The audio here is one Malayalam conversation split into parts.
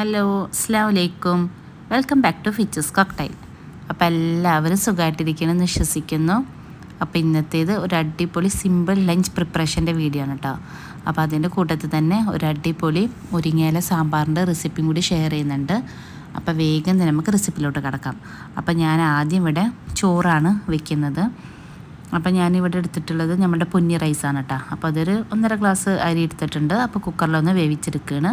ഹലോ അസ്സാം വലൈക്കും welcome back to fitches cocktail അപ്പോൾ എല്ലാവരും സുഖമായിട്ടിരിക്കണമെന്ന് വിശ്വസിക്കുന്നു. അപ്പോൾ ഇന്നത്തേത് ഒരു അടിപൊളി സിമ്പിൾ ലഞ്ച് പ്രിപ്പറേഷന്റെ വീഡിയോ ആണ് കേട്ടോ അപ്പോൾ അതിന്റെ കൂട്ടത്തിൽ തന്നെ ഒരു അടിപൊളി മുരിങ്ങയില സാമ്പാറിന്റെ റെസിപ്പിയും കൂടി ഷെയർ ചെയ്യുന്നുണ്ട്. അപ്പോൾ വേഗം തന്നെ നമുക്ക് റെസിപ്പിയിലോട്ട് കിടക്കാം. അപ്പോൾ ഞാൻ ആദ്യം ഇവിടെ ചോറാണ് വെക്കുന്നത്. അപ്പോൾ ഞാനിവിടെ എടുത്തിട്ടുള്ളത് നമ്മുടെ പൊന്നി റൈസാണ് കേട്ടോ അപ്പോൾ അതൊരു ഒന്നര ഗ്ലാസ് അരി എടുത്തിട്ടുണ്ട്. അപ്പോൾ കുക്കറിലൊന്ന് വേവിച്ചെടുക്കുകയാണ്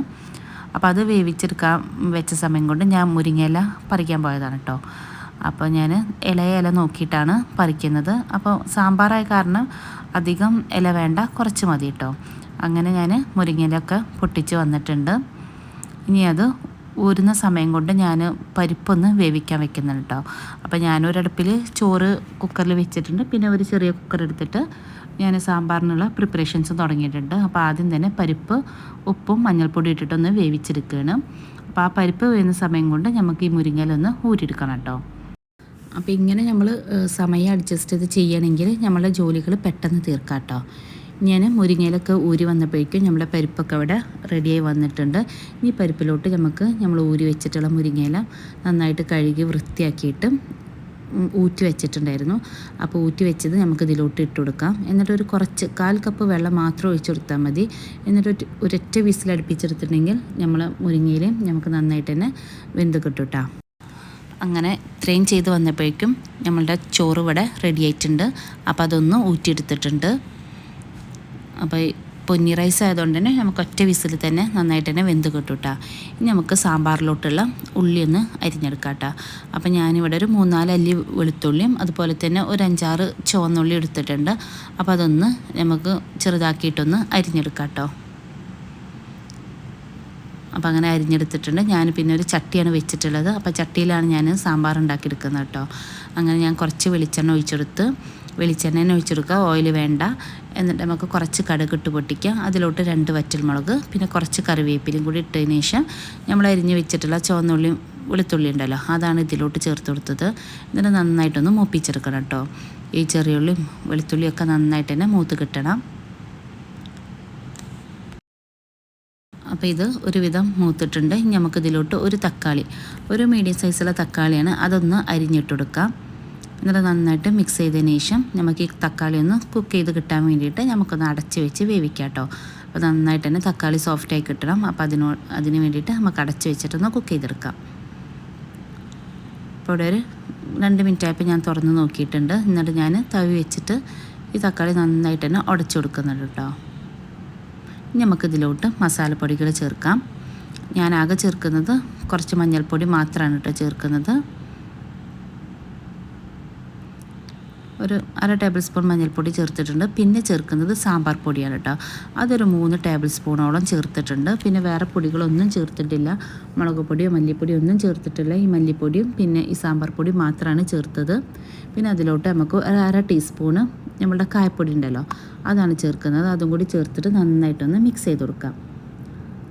അപ്പോൾ അത് വേവിച്ചെടുക്കാൻ വെച്ച സമയം കൊണ്ട് ഞാൻ മുരിങ്ങയില പറിക്കാൻ പോയതാണ് കേട്ടോ. അപ്പോൾ ഞാൻ ഇലയില നോക്കിയിട്ടാണ് പറിക്കുന്നത്. അപ്പോൾ സാമ്പാറായ കാരണം അധികം ഇല വേണ്ട കുറച്ച് മതി കേട്ടോ. അങ്ങനെ ഞാൻ മുരിങ്ങയിലൊക്കെ പൊട്ടിച്ച് വന്നിട്ടുണ്ട്. ഇനി അത് ഊരുന്ന സമയം കൊണ്ട് ഞാൻ പരിപ്പൊന്ന് വേവിക്കാൻ വെക്കുന്നുണ്ട് കേട്ടോ. അപ്പോൾ ഞാനൊരടുപ്പിൽ ചോറ് കുക്കറിൽ വെച്ചിട്ടുണ്ട്. പിന്നെ ഒരു ചെറിയ കുക്കർ എടുത്തിട്ട് ഞാൻ സാമ്പാറിനുള്ള പ്രിപ്പറേഷൻസ് തുടങ്ങിയിട്ടുണ്ട്. അപ്പോൾ ആദ്യം തന്നെ പരിപ്പ് ഉപ്പും മഞ്ഞൾപ്പൊടി ഇട്ടിട്ടൊന്ന് വേവിച്ചെടുക്കുകയാണ്. അപ്പോൾ ആ പരിപ്പ് വേവുന്ന സമയം കൊണ്ട് നമുക്ക് ഈ മുരിങ്ങയിലൊന്ന് ഊരിയെടുക്കണം കേട്ടോ. അപ്പോൾ ഇങ്ങനെ നമ്മൾ സമയം അഡ്ജസ്റ്റ് ചെയ്ത് ചെയ്യണമെങ്കിൽ നമ്മളെ ജോലികൾ പെട്ടെന്ന് തീർക്കാം കേട്ടോ. ഞാൻ മുരിങ്ങയിലൊക്കെ ഊരി വന്നപ്പോഴേക്കും നമ്മുടെ പരിപ്പൊക്കെ അവിടെ റെഡിയായി വന്നിട്ടുണ്ട്. ഈ പരിപ്പിലോട്ട് നമുക്ക് നമ്മൾ ഊരി വെച്ചിട്ടുള്ള മുരിങ്ങയില നന്നായിട്ട് കഴുകി വൃത്തിയാക്കിയിട്ട് ഊറ്റി വെച്ചിട്ടുണ്ടായിരുന്നു. അപ്പോൾ ഊറ്റി വെച്ചത് നമുക്ക് ഇതിലോട്ട് ഇട്ട് കൊടുക്കാം. എന്നിട്ട് ഒരു കുറച്ച് കാൽ കപ്പ് വെള്ളം മാത്രം ഒഴിച്ചു കൊടുത്താൽ മതി. എന്നിട്ട് ഒരൊറ്റ വിസിൽ അടുപ്പിച്ചെടുത്തിട്ടുണ്ടെങ്കിൽ നമ്മൾ മുരിങ്ങയിൽ നമുക്ക് നന്നായിട്ട് തന്നെ വെന്ത് കേട്ടോ അങ്ങനെ ഇത്രയും ചെയ്ത് വന്നപ്പോഴേക്കും നമ്മളുടെ ചോറ് ഇവിടെ റെഡി ആയിട്ടുണ്ട്. അപ്പോൾ അതൊന്ന് ഊറ്റിയെടുത്തിട്ടുണ്ട്. അപ്പോൾ പൊന്നി റൈസ് ആയതുകൊണ്ട് തന്നെ നമുക്ക് ഒറ്റ വിസിൽ തന്നെ നന്നായിട്ട് തന്നെ വെന്ത് കിട്ടും കേട്ടോ. ഇനി നമുക്ക് സാമ്പാറിലോട്ടുള്ള ഉള്ളി ഒന്ന് അരിഞ്ഞെടുക്കാം കേട്ടോ. അപ്പോൾ ഞാനിവിടെ ഒരു മൂന്നാൽ അല്ലി വെളുത്തുള്ളിയും അതുപോലെ തന്നെ ഒരു അഞ്ചാറ് ചുവന്നുള്ളി എടുത്തിട്ടുണ്ട്. അപ്പോൾ അതൊന്ന് നമുക്ക് ചെറുതാക്കിയിട്ടൊന്ന് അരിഞ്ഞെടുക്കാം കേട്ടോ. അപ്പോൾ അങ്ങനെ അരിഞ്ഞെടുത്തിട്ടുണ്ട്. ഞാൻ പിന്നെ ഒരു ചട്ടിയാണ് വെച്ചിട്ടുള്ളത്. അപ്പോൾ ചട്ടിയിലാണ് ഞാൻ സാമ്പാർ ഉണ്ടാക്കിയെടുക്കുന്നത് കേട്ടോ. അങ്ങനെ ഞാൻ കുറച്ച് വെളിച്ചെണ്ണ ഒഴിച്ചെടുത്ത് വെളിച്ചെണ്ണ ഒഴിച്ചെടുക്കുക. ഓയിൽ വേണ്ട. എന്നിട്ട് നമുക്ക് കുറച്ച് കടുക് ഇട്ട് പൊട്ടിക്കുക അതിലോട്ട് രണ്ട് വറ്റൽമുളക് പിന്നെ കുറച്ച് കറിവേപ്പിലും കൂടി ഇട്ടതിന് ശേഷം നമ്മൾ അരിഞ്ഞ് വെച്ചിട്ടുള്ള ചുവന്നുള്ളിയും വെളുത്തുള്ളി ഉണ്ടല്ലോ അതാണ് ഇതിലോട്ട് ചേർത്ത് കൊടുത്തത്. എന്നിട്ട് നന്നായിട്ടൊന്ന് മൂപ്പിച്ചെടുക്കണം കേട്ടോ. ഈ ചെറിയുള്ളിയും വെളുത്തുള്ളിയൊക്കെ നന്നായിട്ട് തന്നെ മൂത്ത് കിട്ടണം. അപ്പോൾ ഇത് ഒരുവിധം മൂത്തിട്ടുണ്ട്. ഇനി നമുക്കിതിലോട്ട് ഒരു തക്കാളി ഒരു മീഡിയം സൈസുള്ള തക്കാളിയാണ് അതൊന്ന് അരിഞ്ഞിട്ട് കൊടുക്കാം എന്നിട്ട് നന്നായിട്ട് മിക്സ് ചെയ്തതിന് ശേഷം നമുക്ക് ഈ തക്കാളി ഒന്ന് കുക്ക് ചെയ്ത് കിട്ടാൻ വേണ്ടിയിട്ട് നമുക്കൊന്ന് അടച്ച് വെച്ച് വേവിക്കാം കേട്ടോ അപ്പോൾ നന്നായിട്ട് തന്നെ തക്കാളി സോഫ്റ്റായി കിട്ടണം. അപ്പോൾ അതിനോ അതിന് വേണ്ടിയിട്ട് നമുക്ക് അടച്ച് വെച്ചിട്ടൊന്ന് കുക്ക് ചെയ്തെടുക്കാം. അപ്പോൾ ഇവിടെ ഒരു രണ്ട് മിനിറ്റ് ആയപ്പോൾ ഞാൻ തുറന്ന് നോക്കിയിട്ടുണ്ട്. എന്നിട്ട് ഞാൻ തവി വെച്ചിട്ട് ഈ തക്കാളി നന്നായിട്ട് തന്നെ ഉടച്ചു കൊടുക്കുന്നുണ്ട് കേട്ടോ. നമുക്കിതിലോട്ട് മസാലപ്പൊടികൾ ചേർക്കാം. ഞാൻ ആകെ ചേർക്കുന്നത് കുറച്ച് മഞ്ഞൾപ്പൊടി മാത്രമാണ് കേട്ടോ ചേർക്കുന്നത്. ഒരു അര ടേബിൾ സ്പൂൺ മഞ്ഞൾപ്പൊടി ചേർത്തിട്ടുണ്ട്. പിന്നെ ചേർക്കുന്നത് സാമ്പാർ പൊടിയാണ് കേട്ടോ. അതൊരു മൂന്ന് ടേബിൾ സ്പൂണോളം ചേർത്തിട്ടുണ്ട്. പിന്നെ വേറെ പൊടികളൊന്നും ചേർത്തിട്ടില്ല. മുളക് പൊടിയോ മല്ലിപ്പൊടിയോ ഒന്നും ചേർത്തിട്ടില്ല. ഈ മല്ലിപ്പൊടിയും പിന്നെ ഈ സാമ്പാർ പൊടി മാത്രമാണ് ചേർത്തത്. പിന്നെ അതിലോട്ട് നമുക്ക് ഒരു അര ടീസ്പൂണ് നമ്മളുടെ കായപ്പൊടി ഉണ്ടല്ലോ അതാണ് ചേർക്കുന്നത്. അതും കൂടി ചേർത്തിട്ട് നന്നായിട്ടൊന്ന് മിക്സ് ചെയ്ത് കൊടുക്കാം.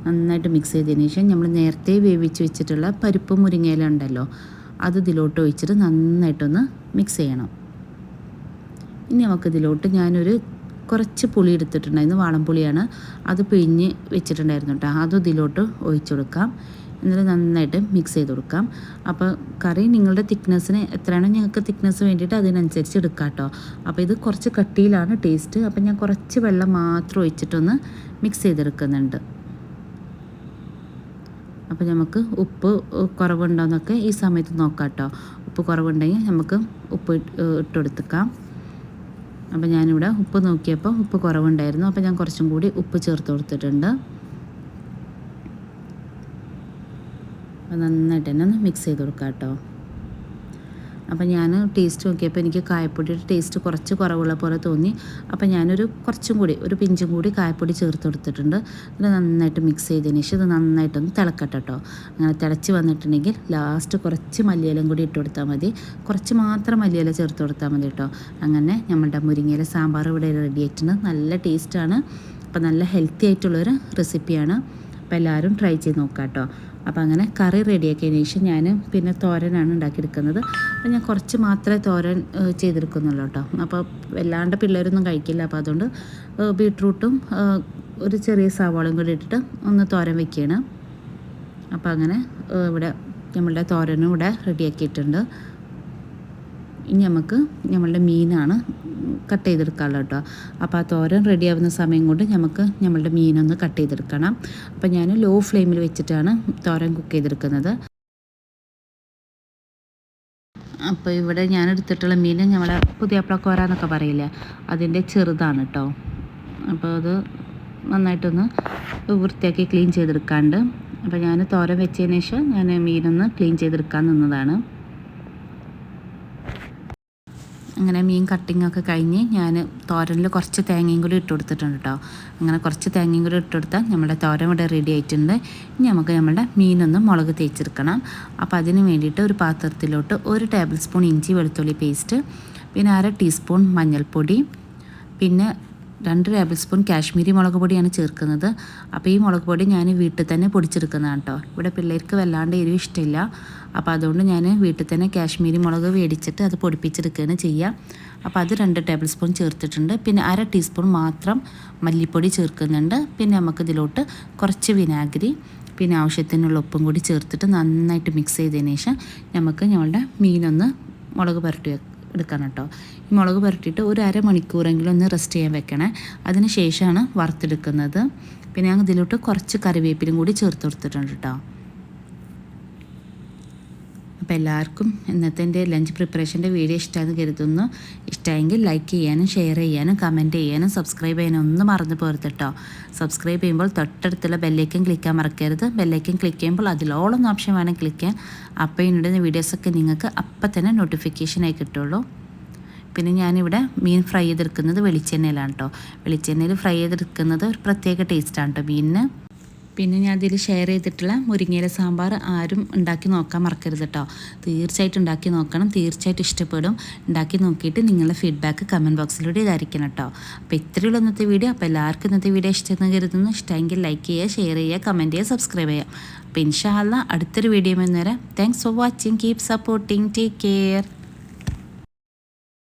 നന്നായിട്ട് മിക്സ് ചെയ്തതിന് ശേഷം നമ്മൾ നേരത്തെ വേവിച്ച് വെച്ചിട്ടുള്ള പരിപ്പ് മുരിങ്ങയില ഉണ്ടല്ലോ അത് ഇതിലോട്ട് ഒഴിച്ചിട്ട് നന്നായിട്ടൊന്ന് മിക്സ് ചെയ്യണം. ഇനി നമുക്കിതിലോട്ട് ഞാനൊരു കുറച്ച് പുളി എടുത്തിട്ടുണ്ടായിരുന്നു. വാളംപുളിയാണ് അത് പിഴിഞ്ഞ് വെച്ചിട്ടുണ്ടായിരുന്നു കേട്ടോ. അതും ഇതിലോട്ട് ഒഴിച്ചു കൊടുക്കാം. എന്നിട്ട് നന്നായിട്ട് മിക്സ് ചെയ്ത് കൊടുക്കാം. അപ്പോൾ കറി നിങ്ങളുടെ തിക്നെസ്സിന് എത്രയാണോ ഞങ്ങൾക്ക് തിക്നെസ് വേണ്ടിയിട്ട് അതിനനുസരിച്ച് എടുക്കാം കേട്ടോ. അപ്പോൾ ഇത് കുറച്ച് കട്ടിയിലാണ് ടേസ്റ്റ് അപ്പോൾ ഞാൻ കുറച്ച് വെള്ളം മാത്രം ഒഴിച്ചിട്ടൊന്ന് മിക്സ് ചെയ്തെടുക്കുന്നുണ്ട്. അപ്പോൾ നമുക്ക് ഉപ്പ് കുറവുണ്ടോയെന്നൊക്കെ ഈ സമയത്ത് നോക്കാം കേട്ടോ. ഉപ്പ് കുറവുണ്ടെങ്കിൽ നമുക്ക് ഉപ്പ് ഇട്ട് ഇട്ടെടുത്തേക്കാം അപ്പോൾ ഞാനിവിടെ ഉപ്പ് നോക്കിയപ്പോൾ ഉപ്പ് കുറവുണ്ടായിരുന്നു. അപ്പോൾ ഞാൻ കുറച്ചും കൂടി ഉപ്പ് ചേർത്ത് കൊടുത്തിട്ടുണ്ട്. അപ്പോൾ നന്നായിട്ട് തന്നെ ഒന്ന് മിക്സ് ചെയ്ത് കൊടുക്കാം കേട്ടോ. അപ്പോൾ ഞാൻ ടേസ്റ്റ് നോക്കിയപ്പോൾ എനിക്ക് കായപ്പൊടിയുടെ ടേസ്റ്റ് കുറച്ച് കുറവുള്ള പോലെ തോന്നി. അപ്പോൾ ഞാനൊരു കുറച്ചും കൂടി ഒരു പിഞ്ചും കൂടി കായപ്പൊടി ചേർത്ത് കൊടുത്തിട്ടുണ്ട്. ഇത് നന്നായിട്ട് മിക്സ് ചെയ്തതിന് ശേഷം ഇത് നന്നായിട്ടൊന്ന് തിളക്കട്ടെ കേട്ടോ അങ്ങനെ തിളച്ച് വന്നിട്ടുണ്ടെങ്കിൽ ലാസ്റ്റ് കുറച്ച് മല്ലിയിലും കൂടി ഇട്ട് കൊടുത്താൽ മതി. കുറച്ച് മാത്രം മല്ലിയില ചേർത്ത് കൊടുത്താൽ മതി കേട്ടോ അങ്ങനെ നമ്മളുടെ മുരിങ്ങയില സാമ്പാർ ഇവിടെ റെഡി ആയിട്ടുണ്ട്. നല്ല ടേസ്റ്റാണ് അപ്പോൾ നല്ല ഹെൽത്തി ആയിട്ടുള്ളൊരു റെസിപ്പിയാണ് അപ്പോൾ എല്ലാവരും ട്രൈ ചെയ്ത് നോക്കാം കേട്ടോ അപ്പോൾ അങ്ങനെ കറി റെഡിയാക്കിയതിന് ശേഷം ഞാൻ പിന്നെ തോരനാണ് ഉണ്ടാക്കിയെടുക്കുന്നത്. അപ്പോൾ ഞാൻ കുറച്ച് മാത്രമേ തോരൻ ചെയ്തെടുക്കുന്നുള്ളൂ കേട്ടോ. അപ്പോൾ വല്ലാണ്ട് പിള്ളേരൊന്നും കഴിക്കില്ല. അപ്പോൾ അതുകൊണ്ട് ബീട്രൂട്ടും ഒരു ചെറിയ സവാളയും കൂടി ഇട്ടിട്ട് ഒന്ന് തോരൻ വെക്കുകയാണ്. അപ്പോൾ അങ്ങനെ ഇവിടെ നമ്മളുടെ തോരനും ഇവിടെ റെഡിയാക്കിയിട്ടുണ്ട്. ഇനി നമുക്ക് നമ്മളുടെ മീനാണ് കട്ട് ചെയ്തെടുക്കാനുള്ളത് കേട്ടോ. അപ്പോൾ ആ തോരൻ റെഡിയാവുന്ന സമയം കൊണ്ട് നമുക്ക് നമ്മളുടെ മീനൊന്ന് കട്ട് ചെയ്തെടുക്കണം. അപ്പോൾ ഞാൻ ലോ ഫ്ലെയിമിൽ വെച്ചിട്ടാണ് തോരൻ കുക്ക് ചെയ്തെടുക്കുന്നത്. അപ്പോൾ ഇവിടെ ഞാൻ എടുത്തിട്ടുള്ള മീൻ നമ്മളെ പുതിയപ്പളക്കോര എന്നൊക്കെ പറയില്ലേ അതിന്റെ ചെറുതാണ് കേട്ടോ. അപ്പോൾ അത് നന്നായിട്ടൊന്ന് വൃത്തിയാക്കി ക്ലീൻ ചെയ്തെടുക്കാണ്ട്. അപ്പോൾ ഞാൻ തോരൻ വെച്ചതിന് ശേഷം ഞാൻ മീനൊന്ന് ക്ലീൻ ചെയ്തെടുക്കാൻ നിന്നതാണ്. അങ്ങനെ മീൻ കട്ടിംഗ് ഒക്കെ കഴിഞ്ഞ് ഞാൻ തോരനിൽ കുറച്ച് തേങ്ങയും കൂടി ഇട്ട് കൊടുത്തിട്ടുണ്ട് കേട്ടോ അങ്ങനെ കുറച്ച് തേങ്ങയും കൂടി ഇട്ട് കൊടുത്താൽ നമ്മുടെ തോരൻ ഇവിടെ റെഡി ആയിട്ടുണ്ട്. ഇനി നമുക്ക് നമ്മുടെ മീനൊന്ന് മുളക് തേച്ചെടുക്കണം. അപ്പോൾ അതിന് വേണ്ടിയിട്ട് ഒരു പാത്രത്തിലോട്ട് ഒരു ടേബിൾ സ്പൂൺ ഇഞ്ചി വെളുത്തുള്ളി പേസ്റ്റ് പിന്നെ അര ടീസ്പൂൺ മഞ്ഞൾപ്പൊടി പിന്നെ രണ്ട് ടേബിൾ സ്പൂൺ കാശ്മീരി മുളക് പൊടിയാണ് ചേർക്കുന്നത്. അപ്പോൾ ഈ മുളക് പൊടി ഞാൻ വീട്ടിൽ തന്നെ പൊടിച്ചെടുക്കുന്നതാണ് കേട്ടോ. ഇവിടെ പിള്ളേർക്ക് വല്ലാണ്ട് എരിവ് ഇഷ്ടമില്ല. അപ്പോൾ അതുകൊണ്ട് ഞാൻ വീട്ടിൽ തന്നെ കാശ്മീരി മുളക് മേടിച്ചിട്ട് അത് പൊടിപ്പിച്ചെടുക്കുകയാണ് ചെയ്യുക അപ്പോൾ അത് രണ്ട് ടേബിൾ സ്പൂൺ ചേർത്തിട്ടുണ്ട്. പിന്നെ അര ടീസ്പൂൺ മാത്രം മല്ലിപ്പൊടി ചേർക്കുന്നുണ്ട്. പിന്നെ നമുക്ക് ഇതിലോട്ട് കുറച്ച് വിനാഗിരി പിന്നെ ആവശ്യത്തിനുള്ള ഉപ്പും കൂടി ചേർത്തിട്ട് നന്നായിട്ട് മിക്സ് ചെയ്തതിന് ശേഷം നമുക്ക് ഞങ്ങളുടെ മീനൊന്ന് മുളക് പുരട്ടി വെക്കാം എടുക്കണം കേട്ടോ. ഈ മുളക് പുരട്ടിയിട്ട് ഒരു അരമണിക്കൂറെങ്കിലും ഒന്ന് റെസ്റ്റ് ചെയ്യാൻ വെക്കണേ. അതിന് ശേഷമാണ് വറുത്തെടുക്കുന്നത്. പിന്നെ ഞാൻ ഇതിലോട്ട് കുറച്ച് കറിവേപ്പിലും കൂടി ചേർത്ത് കൊടുത്തിട്ടുണ്ട് കേട്ടോ. അപ്പോൾ എല്ലാവർക്കും ഇന്നത്തെ എന്റെ ലഞ്ച് പ്രിപ്പറേഷന്റെ വീഡിയോ ഇഷ്ടമാണെന്ന് കരുതുന്നു. ഇഷ്ടമായെങ്കിൽ ലൈക്ക് ചെയ്യാനും ഷെയർ ചെയ്യാനും കമന്റ് ചെയ്യാനും സബ്സ്ക്രൈബ് ചെയ്യാനും ഒന്നും മറന്നു പോരുത് കേട്ടോ. സബ്സ്ക്രൈബ് ചെയ്യുമ്പോൾ തൊട്ടടുത്തുള്ള ബെല്ലേക്കും ക്ലിക്കാൻ മറക്കരുത്. ബെല്ലേക്കും ക്ലിക്ക് ചെയ്യുമ്പോൾ അതിലോളം ഓപ്ഷൻ വേണം ക്ലിക്ക് ചെയ്യാൻ അപ്പോൾ ഇന്നിടുന്ന വീഡിയോസൊക്കെ നിങ്ങൾക്ക് അപ്പം തന്നെ നോട്ടിഫിക്കേഷനായി കിട്ടുള്ളൂ. പിന്നെ ഞാനിവിടെ മീൻ ഫ്രൈ ചെയ്തെടുക്കുന്നത് വെളിച്ചെണ്ണയിലാണ് കേട്ടോ. വെളിച്ചെണ്ണയിൽ ഫ്രൈ ചെയ്തെടുക്കുന്നത് ഒരു പ്രത്യേക ടേസ്റ്റാണ് കേട്ടോ മീനിന്. പിന്നെ ഞാൻ ഇതിൽ ഷെയർ ചെയ്തിട്ടുള്ള മുരിങ്ങയില സാമ്പാർ ആരും ഉണ്ടാക്കി നോക്കാൻ മറക്കരുത് കേട്ടോ തീർച്ചയായിട്ടും ഉണ്ടാക്കി നോക്കണം. തീർച്ചയായിട്ടും ഇഷ്ടപ്പെടും. ഉണ്ടാക്കി നോക്കിയിട്ട് നിങ്ങളുടെ ഫീഡ്ബാക്ക് കമന്റ് ബോക്സിലൂടെ ഇതായിരിക്കണം കേട്ടോ അപ്പോൾ ഇത്രയുള്ള ഇന്നത്തെ വീഡിയോ അപ്പോൾ എല്ലാവർക്കും ഇന്നത്തെ വീഡിയോ ഇഷ്ടമെന്ന് കരുതുന്നു. ഇഷ്ടമെങ്കിൽ ലൈക്ക് ചെയ്യുക ഷെയർ ചെയ്യുക കമന്റ് ചെയ്യുക സബ്സ്ക്രൈബ് ചെയ്യുക. അപ്പോൾ ഇൻഷാല്ല അടുത്തൊരു video വന്നേരം. Thanks for watching keep supporting take care